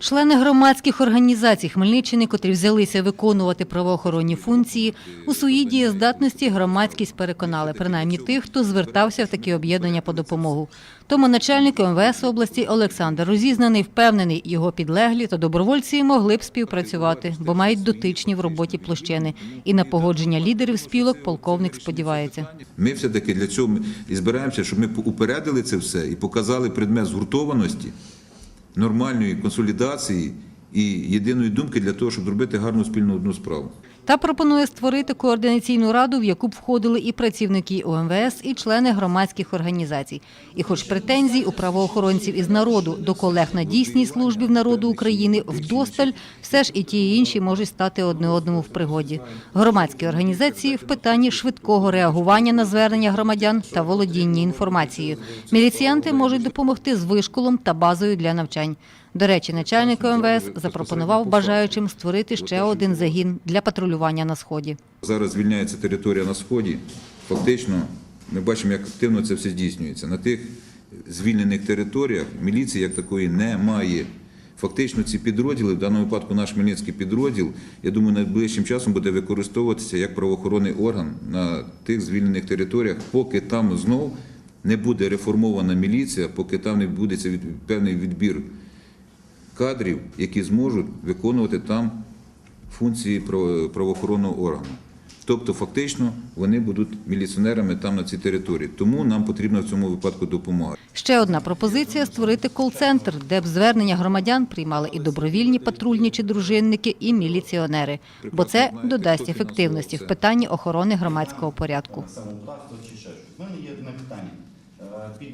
Члени громадських організацій Хмельниччини, котрі взялися виконувати правоохоронні функції, у своїй дієздатності громадськість переконали, принаймні тих, хто звертався в такі об'єднання по допомогу. Тому начальник МВС області Олександр Розізнаний впевнений, його підлеглі та добровольці могли б співпрацювати, бо мають дотичні в роботі площини. І на погодження лідерів спілок полковник сподівається. Ми все-таки для цього і збираємося, щоб ми упередили це все і показали предмет згуртованості, нормальної консолідації і єдиної думки для того, щоб зробити гарну спільну одну справу. Та пропонує створити координаційну раду, в яку б входили і працівники ОМВС, і члени громадських організацій. І хоч претензій у правоохоронців із народу до колег на дійсній службі в народу України вдосталь, все ж і ті і інші можуть стати одне одному в пригоді. Громадські організації в питанні швидкого реагування на звернення громадян та володіння інформацією. Міліціянти можуть допомогти з вишколом та базою для навчань. До речі, начальник МВС запропонував бажаючим створити ще один загін для патрулювання на сході. Зараз звільняється територія на сході. Фактично, ми бачимо, як активно це все здійснюється. На тих звільнених територіях міліції як такої немає. Фактично, ці підрозділи, в даному випадку наш Хмельницький підрозділ, я думаю, найближчим часом буде використовуватися як правоохоронний орган на тих звільнених територіях, поки там знов не буде реформована міліція, поки там не буде певний відбір кадрів, які зможуть виконувати там функції право- правоохоронного органу. Тобто, фактично, вони будуть міліціонерами там на цій території. Тому нам потрібна в цьому випадку допомога. Ще одна пропозиція створити кол-центр, де б звернення громадян приймали і добровільні патрульні чи дружинники, і міліціонери, бо це додасть ефективності в питанні охорони громадського порядку. самоуправство чи ще щось. У мене є одне питання. Е, Під